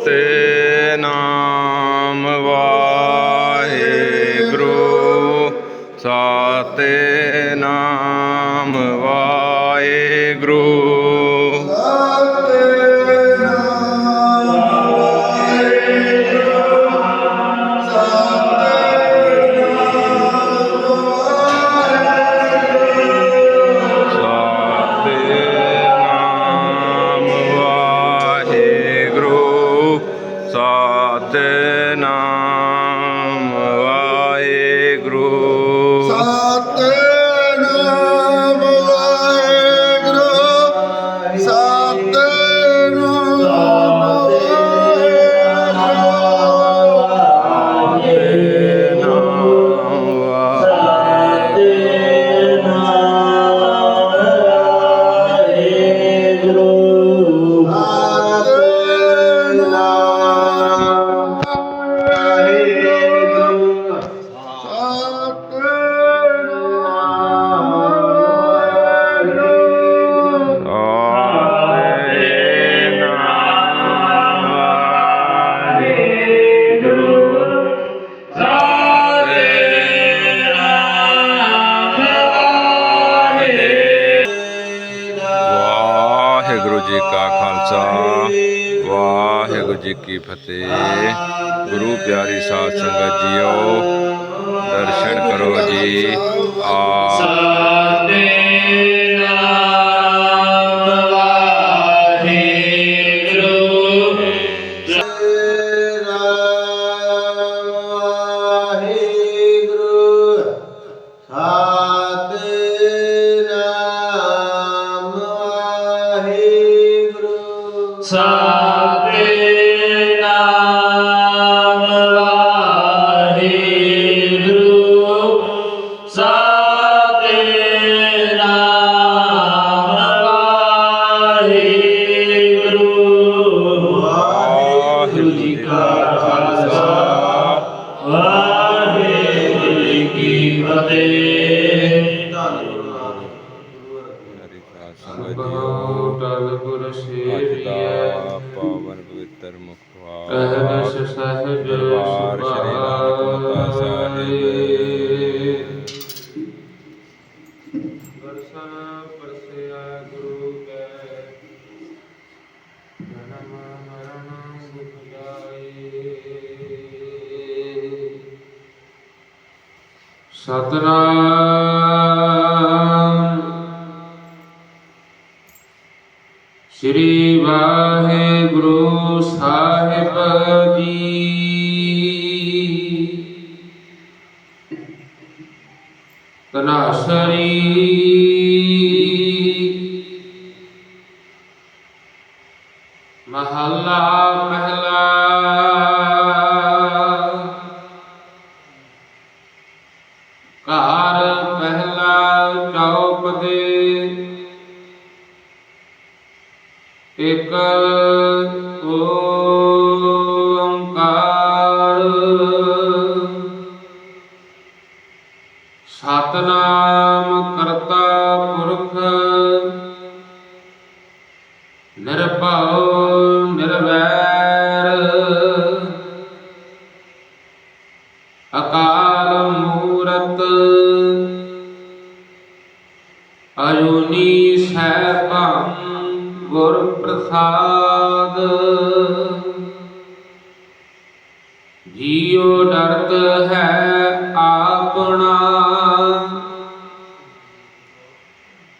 ਸਤਿਨਾਮ ਕੀ ਫਤਿਹ। ਗੁਰੂ ਪਿਆਰੀ ਸਾਧ ਸੰਗਤ ਜੀਓ ਦਰਸ਼ਨ ਕਰੋ ਜੀ। ਆ ਸਤਿਨਾਮ ਦਰਬਾਰ ਸ਼੍ਰੀ ਨਾਨਕ ਸਾਹਿਬ ਵਰਸਾ ਪਰਸਿਆ ਗੁਰੂ ਕੈ ਜਨਮ ਮਰਨ ਦੁਖ ਜਾਏ ਸਤਨਾਮ ਸ੍ਰੀ ਵਾਹਿਗੁਰੂ ਸਾਹਿਬ ਜੀ। ਤਨਾਸਰੀ ਮਹੱਲਾ ਪਹਿਲਾ ਅਕਾਲ ਮੂਰਤ। ਅਯੁਨੀ ਸੈਭੰ ਗੁਰ ਪ੍ਰਸਾਦ ਜੀਉ ਡਰਤ ਹੈ ਆਪਣਾ।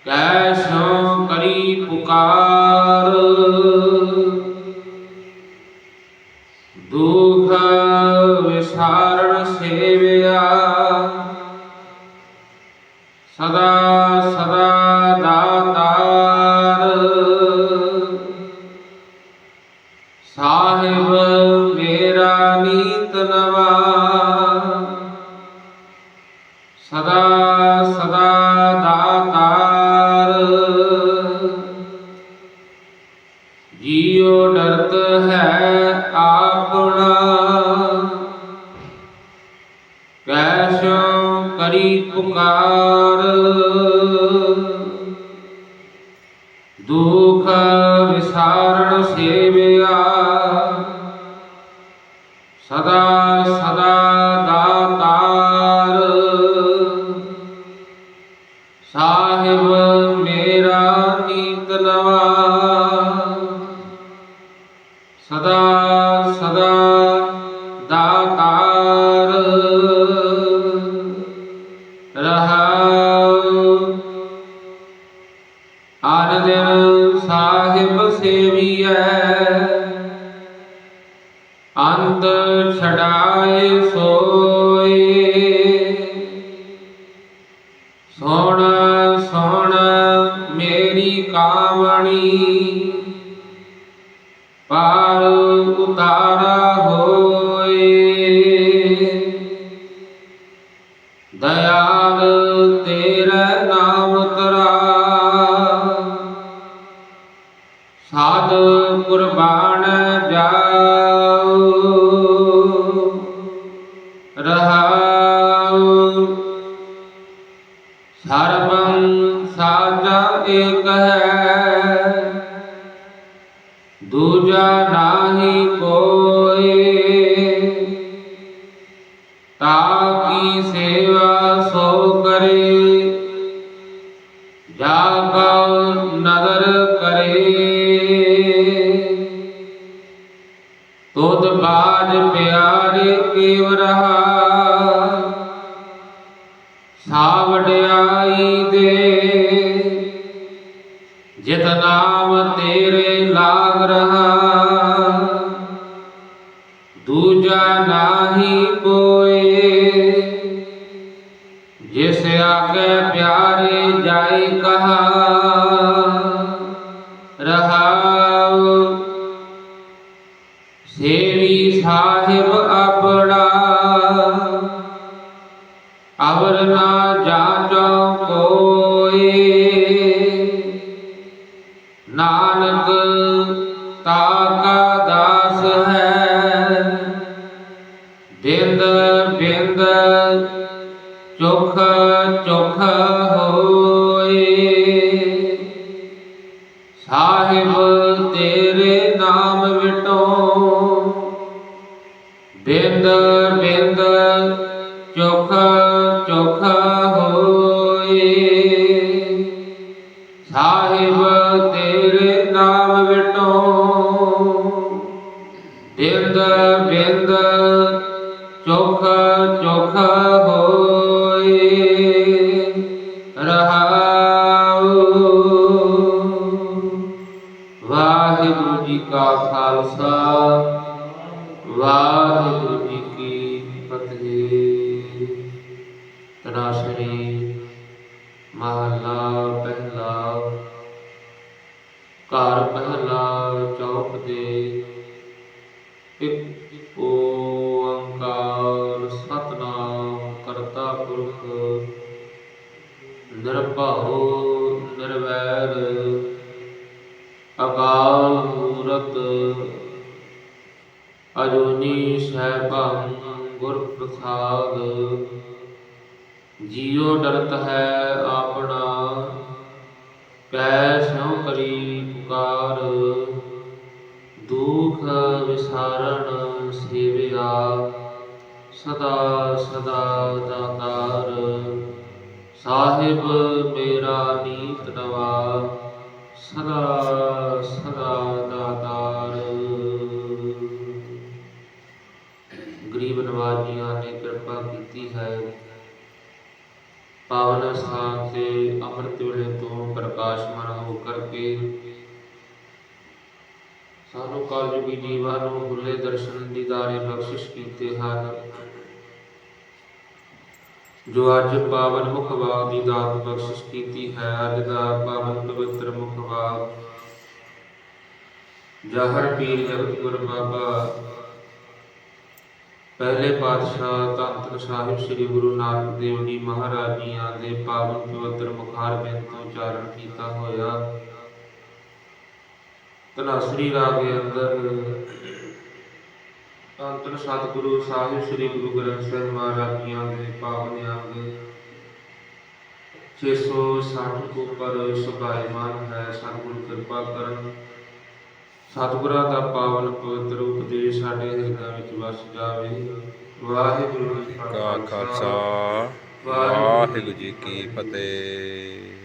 ਕੈਸੋ ਕਰੀ ਪੁਕਾਰ। ਸਾਹਿਬ, ਮੇਰਾ ਨੀਤ ਨਵਾ। ਸਦਾ ਸਦਾ ਦਾਤਾਰ। ਜੀਉ ਡਰਤ ਹੈ ਆਪਣਾ। ਕੈਸੋ ਕਰੀ ਪੁਕਾਰ। ਦੁਖ ਵਿਸਾਰਣ ਸੇਵਿਆ। ਸਦਾ ਸਦਾ ਦਾਤਾਰ। ਸਾਹਿਬ ਮੇਰਾ ਨੀਤ ਨਵਾ ਸਦਾ ਸਦਾ ਦਾਤਾਰ। ਰਹਾਉ। ਆਨ ਦਿਨ ਸਾਹਿਬ ਸੇਵੀਐ। ਅੰਤ ਛਡਾਏ ਸੋਏ। ਸੁਣ ਸੁਣ ਮੇਰੀ ਕਾਵਣੀ ਪਾਰ ਉਤਾਰਾ ਹੋ। ਸਾਜਾ ਏਕ ਦੂਜਾ ਨਾਹੀ ਕੋਏ, ਤਾ ਕੀ ਸੇਵਾ ਸੋ ਕਰੇ, ਜਾ ਕਉ ਨਦਰ ਕਰੇ। ਤੁਧ ਬਾਜ ਪਿਆਰੇ ਕੇਵ ਰਹਾ ਜਿਤ ਨਾਮ ਤੇਰੇ ਲਾਗ ਰਹਾ। ਦੂਜਾ ਨਾਹੀ ਕੋਏ ਜਿਸ ਆਗੇ ਪਿਆਰੇ ਜਾਈ ਕਹਾ। ਰਹਾਉ ਸੇਵੀ ਸਾਹਿਬ ਆਪਣਾ। ਅਵਰ ਨਾ ਬਿੰਦ ਬਿੰਦ ਚੁਖ ਚੁਖ ਹੋਏ। ਸਾਹਿਬ ਤੇਰੇ ਨਾਮ ਵਿਟੋ। ਬਿੰਦ ਬਿੰਦ ਚੁਖ ਚੁਖ ਹੋਏ। ਸਾਹਿਬ ਹੋਏ, ਰਹਾਉ। ਵਾਹਿਗੁਰੂ ਜੀ ਕਾ ਖਾਲਸਾ, ਵਾਹਿਗੁਰੂ ਜੀ ਕੀ ਫਤਿਹ। ਤਨਾਸ਼ਰੀ ਮਹਲਾ ਪਹਿਲਾ, ਘਰ ਪਹਿਲਾ ਚੌਪ ਦੇ ਇੱਕ ਓੰਕਾਰ ਸਤਨਾਮ ਨਿਰਭਉ ਨਿਰਵੈਰ, ਅਕਾਲ ਮੂਰਤ ਅਜੂਨੀ ਸੈਭੰ ਗੁਰ ਪ੍ਰਸਾਦ ਜੀਉ ਡਰਤ ਹੈ ਆਪਣਾ ਕੈ ਸਉ ਕਰੀ ਪੁਕਾਰ, ਦੁਖ ਵਿਸਾਰਣ ਸੇਵਿਆ। ਸਦਾ ਸਦਾ ਦਾਤਾਰ। ਸਾਹਿਬ ਮੇਰਾ ਨੀਤ ਨਵਾ, ਸਦਾ ਸਦਾ ਦਾਤਾਰ। ਗਰੀਬ ਨਵਾਜੀਆਂ ਨੇ ਕਿਰਪਾ ਕੀਤੀ ਹੈ। ਪਾਵਨ ਸਥਾਨ ਤੇ ਅੰਮ੍ਰਿਤ ਵੇਲੇ ਤੋਂ ਪ੍ਰਕਾਸ਼ਮਾਨ ਹੋ ਕਰਕੇ ਸਾਨੂੰ ਕਲਯੁਗੀ ਜੀਵਾਂ ਨੂੰ ਖੁੱਲੇ ਦਰਸ਼ਨ ਦੀਦਾਰੇ ਬਖਸ਼ਿਸ਼ ਕੀਤੇ ਹਨ। ਜੋ ਅੱਜ ਪਾਵਨ ਮੁਖ ਦੀ ਦਾਤ ਬਖਸ਼ਿਸ਼ ਕੀਤੀ ਹੈ, ਅੱਜ ਦਾ ਪਾਵਨ ਪਵਿੱਤਰ ਮੁਖ ਜਹਰ ਪੀਰ ਜਗਤ ਗੁਰ ਬਾਬਾ। ਪਹਿਲੇ ਪਾਤਸ਼ਾਹ ਧੰਨ ਧੰਨ ਸਾਹਿਬ ਸ੍ਰੀ ਗੁਰੂ ਨਾਨਕ ਦੇਵ ਜੀ ਮਹਾਰਾਜ ਜੀਆਂ ਦੇ ਪਾਵਨ ਪਵਿੱਤਰ ਮੁਖਾਰ ਬਿੰਦ ਤੋਂ ਉਚਾਰਨ ਕੀਤਾ ਹੋਇਆ। ਤਨਾਸਰੀ ਰਾਗ ਦੇ ਅੰਦਰ। ਧੰਨ ਸਤਿਗੁਰੂ ਸਾਹਿਬ ਸ੍ਰੀ ਗੁਰੂ ਗ੍ਰੰਥ ਸਾਹਿਬ ਮਹਾਰਾਜ ਜੀਆਂ ਦੇ ਪਾਵਨ ਅੰਗ 660 ਕੋ ਪਰ ਸੁਭਾਇਮਾਨ ਹੈ, ਸਤਿਗੁਰ ਕਿਰਪਾ ਕਰਨ। ਸਤਿਗੁਰਾਂ ਦਾ ਪਾਵਨ ਪਵਿੱਤਰ ਉਪਦੇਸ਼ ਸਾਡੇ ਹਿਰਦਿਆਂ ਵਿੱਚ ਵਸ ਜਾਵੇ। ਵਾਹਿਗੁਰੂ ਜੀ ਕਾ ਖਾਲਸਾ। ਵਾਹਿਗੁਰੂ ਜੀ ਕੀ ਫਤਿਹ।